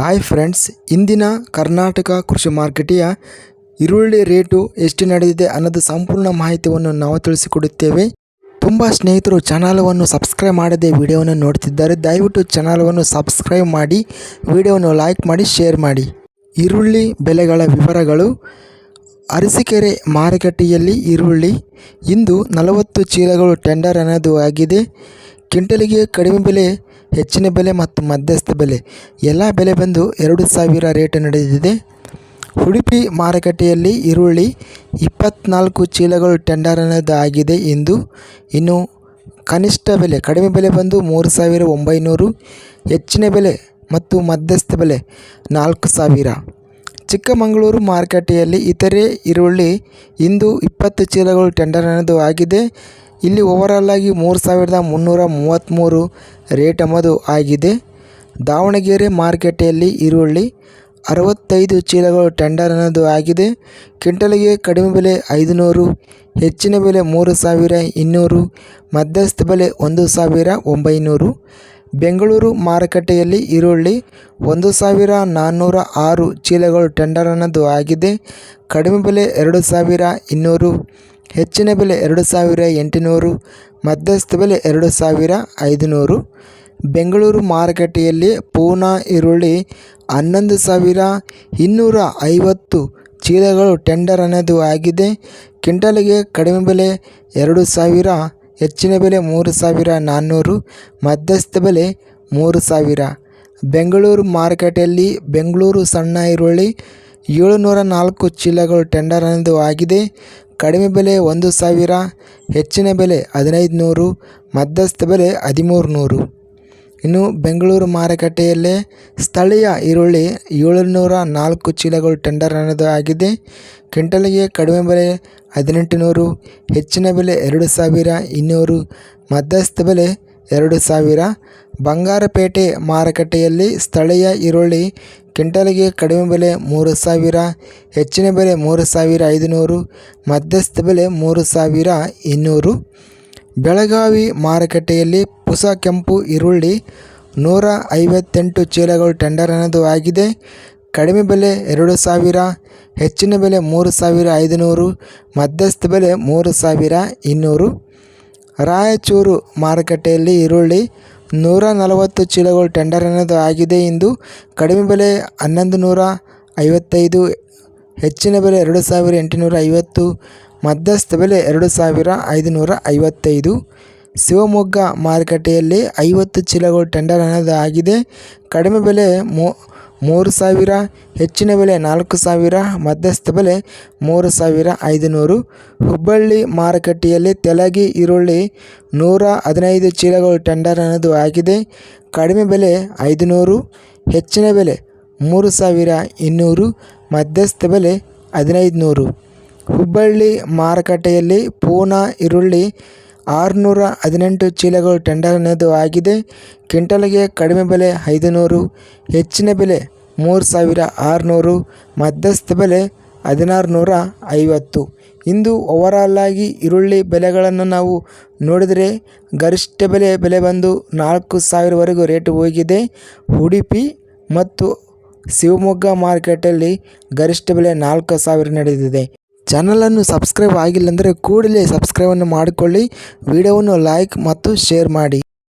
Hi friends, ಇಂದಿನ ಕರ್ನಾಟಕ ಕೃಷಿ ಮಾರುಕಟ್ಟೆಯ ಈರುಳ್ಳಿ ರೇಟು ಎಷ್ಟು ನಡೆದಿದೆ ಅನ್ನೋದು ಸಂಪೂರ್ಣ ಮಾಹಿತಿಯನ್ನು ನಾವು ತಿಳಿಸಿಕೊಡುತ್ತೇವೆ. ತುಂಬ ಸ್ನೇಹಿತರು ಚಾನಲವನ್ನು ಸಬ್ಸ್ಕ್ರೈಬ್ ಮಾಡದೆ ವಿಡಿಯೋವನ್ನು ನೋಡ್ತಿದ್ದಾರೆ, ದಯವಿಟ್ಟು ಚಾನಲವನ್ನು ಸಬ್ಸ್ಕ್ರೈಬ್ ಮಾಡಿ, ವಿಡಿಯೋವನ್ನು ಲೈಕ್ ಮಾಡಿ, ಶೇರ್ ಮಾಡಿ. ಈರುಳ್ಳಿ ಬೆಲೆಗಳ ವಿವರಗಳು. ಅರಸಿಕೆರೆ ಮಾರುಕಟ್ಟೆಯಲ್ಲಿ ಈರುಳ್ಳಿ, ಇಂದು ನಲವತ್ತು ಚೀಲಗಳು ಟೆಂಡರ್ ಅನ್ನೋದು ಆಗಿದೆ. ಕ್ವಿಂಟಲಿಗೆ ಕಡಿಮೆ ಬೆಲೆ, ಹೆಚ್ಚಿನ ಬೆಲೆ ಮತ್ತು ಮಧ್ಯಸ್ಥ ಬೆಲೆ. ಎಲ್ಲ ಬೆಲೆ ಬಂದು ಎರಡು ಸಾವಿರ ರೇಟ್ ನಡೆದಿದೆ. ಉಡುಪಿ ಮಾರುಕಟ್ಟೆಯಲ್ಲಿ ಈರುಳ್ಳಿ ಇಪ್ಪತ್ನಾಲ್ಕು ಚೀಲಗಳು ಟೆಂಡರ್ ಆಗಿದೆ ಎಂದು. ಇನ್ನು ಕನಿಷ್ಠ ಬೆಲೆ, ಕಡಿಮೆ ಬೆಲೆ ಬಂದು ಮೂರು ಸಾವಿರ ಒಂಬೈನೂರು, ಹೆಚ್ಚಿನ ಬೆಲೆ ಮತ್ತು ಮಧ್ಯಸ್ಥ ಬೆಲೆ ನಾಲ್ಕು ಸಾವಿರ. ಚಿಕ್ಕಮಗಳೂರು ಮಾರುಕಟ್ಟೆಯಲ್ಲಿ ಇತರೆ ಈರುಳ್ಳಿ ಇಂದು ಇಪ್ಪತ್ತು ಚೀಲಗಳು ಟೆಂಡರ್ ಅನ್ನೋದು ಆಗಿದೆ. ಇಲ್ಲಿ ಓವರಾಲ್ ಆಗಿ ಮೂರು ಸಾವಿರದ ಮುನ್ನೂರ ಮೂವತ್ತ್ಮೂರು ರೇಟ್ ಅಮದು ಆಗಿದೆ. ದಾವಣಗೆರೆ ಮಾರುಕಟ್ಟೆಯಲ್ಲಿ ಈರುಳ್ಳಿ ಅರವತ್ತೈದು ಚೀಲಗಳು ಟೆಂಡರ್ ಅನ್ನೋದು ಆಗಿದೆ. ಕ್ವಿಂಟಲಿಗೆ ಕಡಿಮೆ ಬೆಲೆ ಐದುನೂರು, ಹೆಚ್ಚಿನ ಬೆಲೆ ಮೂರು ಸಾವಿರ ಇನ್ನೂರು, ಮಧ್ಯಸ್ಥ ಬೆಲೆ ಒಂದು ಸಾವಿರ ಒಂಬೈನೂರು. ಬೆಂಗಳೂರು ಮಾರುಕಟ್ಟೆಯಲ್ಲಿ ಈರುಳ್ಳಿ ಒಂದು ಸಾವಿರ ನಾನ್ನೂರ ಆರು ಚೀಲಗಳು ಟೆಂಡರ್ ಅನ್ನೋದು ಆಗಿದೆ. ಕಡಿಮೆ ಬೆಲೆ ಎರಡು ಸಾವಿರ ಇನ್ನೂರು. ಹೆಚ್ಚಿನ ಬೆಲೆ ಎರಡು ಸಾವಿರ ಎಂಟುನೂರು, ಮಧ್ಯಸ್ಥ ಬೆಲೆ ಎರಡು ಸಾವಿರ ಐದುನೂರು. ಬೆಂಗಳೂರು ಮಾರುಕಟ್ಟೆಯಲ್ಲಿ ಪೂನಾ ಈರುಳ್ಳಿ ಹನ್ನೊಂದು ಸಾವಿರ ಇನ್ನೂರ ಐವತ್ತು. ಚೀಲಗಳು ಟೆಂಡರ್ ಅನ್ನೋದು ಆಗಿದೆ. ಕ್ವಿಂಟಲ್ಗೆ ಕಡಿಮೆ ಬೆಲೆ ಎರಡು ಸಾವಿರ, ಹೆಚ್ಚಿನ ಬೆಲೆ ಮೂರು ಸಾವಿರ ನಾನ್ನೂರು, ಮಧ್ಯಸ್ಥ ಬೆಲೆ ಮೂರು ಸಾವಿರ. ಬೆಂಗಳೂರು ಮಾರುಕಟ್ಟೆಯಲ್ಲಿ ಬೆಂಗಳೂರು ಸಣ್ಣ ಈರುಳ್ಳಿ ಏಳುನೂರ ನಾಲ್ಕು ಚೀಲಗಳು ಟೆಂಡರ್ ಎಂದು ಆಗಿದೆ. ಕಡಿಮೆ ಬೆಲೆ ಒಂದು ಸಾವಿರ, ಹೆಚ್ಚಿನ ಬೆಲೆ ಹದಿನೈದು ನೂರು ಮಧ್ಯಸ್ಥ ಬೆಲೆ ಹದಿಮೂರು ನೂರು ಇನ್ನು ಬೆಂಗಳೂರು ಮಾರುಕಟ್ಟೆಯಲ್ಲೇ ಸ್ಥಳೀಯ ಈರುಳ್ಳಿ ಏಳುನೂರ ನಾಲ್ಕು ಚೀಲಗಳು ಟೆಂಡರ್ ಅನ್ನೋದು ಆಗಿದೆ. ಕ್ವಿಂಟಲ್ಗೆ ಕಡಿಮೆ ಬೆಲೆ ಹದಿನೆಂಟು ನೂರು ಹೆಚ್ಚಿನ ಬೆಲೆ ಎರಡು ಸಾವಿರ ಇನ್ನೂರು, ಮಧ್ಯಸ್ಥ ಬೆಲೆ ಎರಡು ಸಾವಿರ. ಬಂಗಾರಪೇಟೆ ಮಾರುಕಟ್ಟೆಯಲ್ಲಿ ಸ್ಥಳೀಯ ಈರುಳ್ಳಿ ಕ್ವಿಂಟಲ್ಗೆ ಕಡಿಮೆ ಬೆಲೆ ಮೂರು ಸಾವಿರ, ಹೆಚ್ಚಿನ ಬೆಲೆ ಮೂರು ಸಾವಿರ ಐದುನೂರು, ಮಧ್ಯಸ್ಥ ಬೆಲೆ ಮೂರು ಸಾವಿರ ಇನ್ನೂರು. ಬೆಳಗಾವಿ ಮಾರುಕಟ್ಟೆಯಲ್ಲಿ ಪುಸ ಕೆಂಪು ಈರುಳ್ಳಿ ನೂರ ಐವತ್ತೆಂಟು ಚೀಲಗಳು ಟೆಂಡರ್ ಅನ್ನೋದು ಆಗಿದೆ. ಕಡಿಮೆ ಬೆಲೆ ಎರಡು ಸಾವಿರ, ಹೆಚ್ಚಿನ ಬೆಲೆ ಮೂರು ಸಾವಿರ ಐದುನೂರು, ಮಧ್ಯಸ್ಥ ಬೆಲೆ ಮೂರು ಸಾವಿರ ಇನ್ನೂರು. ರಾಯಚೂರು ಮಾರುಕಟ್ಟೆಯಲ್ಲಿ ಈರುಳ್ಳಿ ನೂರ ನಲವತ್ತು ಚೀಲಗಳು ಟೆಂಡರ್ ಅನ್ನೋದು ಆಗಿದೆ. ಇಂದು ಕಡಿಮೆ ಬೆಲೆ ಹನ್ನೊಂದು ನೂರ ಐವತ್ತೈದು, ಹೆಚ್ಚಿನ ಬೆಲೆ ಎರಡು ಸಾವಿರ ಎಂಟುನೂರ ಐವತ್ತು ಮಧ್ಯಸ್ಥ ಬೆಲೆ ಎರಡು ಸಾವಿರ ಐದುನೂರ ಐವತ್ತೈದು ಶಿವಮೊಗ್ಗ ಮಾರುಕಟ್ಟೆಯಲ್ಲಿ ಐವತ್ತು ಚೀಲಗಳು ಟೆಂಡರ್ ಅನ್ನೋದು ಆಗಿದೆ. ಕಡಿಮೆ ಬೆಲೆ ಮೂ ಮೂರು ಸಾವಿರ, ಹೆಚ್ಚಿನ ಬೆಲೆ ನಾಲ್ಕು ಸಾವಿರ, ಮಧ್ಯಸ್ಥ ಬೆಲೆ ಮೂರು ಸಾವಿರ ಐದುನೂರು. ಹುಬ್ಬಳ್ಳಿ ಮಾರುಕಟ್ಟೆಯಲ್ಲಿ ತೆಲಗಿ ಈರುಳ್ಳಿ ನೂರ ಹದಿನೈದು ಚೀಲಗಳು ಟೆಂಡರ್ ಅನ್ನೋದು ಆಗಿದೆ. ಕಡಿಮೆ ಬೆಲೆ ಐದುನೂರು, ಹೆಚ್ಚಿನ ಬೆಲೆ ಮೂರು ಸಾವಿರ ಇನ್ನೂರು, ಮಧ್ಯಸ್ಥ ಬೆಲೆ ಹದಿನೈದು ನೂರು ಹುಬ್ಬಳ್ಳಿ ಮಾರುಕಟ್ಟೆಯಲ್ಲಿ ಪೂನಾ ಈರುಳ್ಳಿ ಆರುನೂರ ಹದಿನೆಂಟು ಚೀಲಗಳು ಟೆಂಡರ್ ಅನ್ನೋದು ಆಗಿದೆ. ಕ್ವಿಂಟಲ್ಗೆ ಕಡಿಮೆ ಬೆಲೆ ಐದುನೂರು, ಹೆಚ್ಚಿನ ಬೆಲೆ ಮೂರು ಸಾವಿರ ಆರುನೂರು, ಮಧ್ಯಸ್ಥ ಬೆಲೆ ಹದಿನಾರು ನೂರ ಐವತ್ತು ಇಂದು ಓವರಾಲ್ ಆಗಿ ಈರುಳ್ಳಿ ಬೆಲೆಗಳನ್ನು ನಾವು ನೋಡಿದರೆ ಗರಿಷ್ಠ ಬೆಲೆ ಬೆಲೆ ಬಂದು ನಾಲ್ಕು ಸಾವಿರವರೆಗೂ ರೇಟ್ ಹೋಗಿದೆ. ಉಡುಪಿ ಮತ್ತು ಶಿವಮೊಗ್ಗ ಮಾರ್ಕೆಟಲ್ಲಿ ಗರಿಷ್ಠ ಬೆಲೆ ನಾಲ್ಕು ಸಾವಿರ ನಡೆದಿದೆ. ಚಾನಲನ್ನು ಸಬ್ಸ್ಕ್ರೈಬ್ ಆಗಿಲ್ಲ ಅಂದರೆ ಕೂಡಲೇ ಸಬ್ಸ್ಕ್ರೈಬನ್ನು ಮಾಡಿಕೊಳ್ಳಿ. ವಿಡಿಯೋವನ್ನು ಲೈಕ್ ಮತ್ತು ಶೇರ್ ಮಾಡಿ.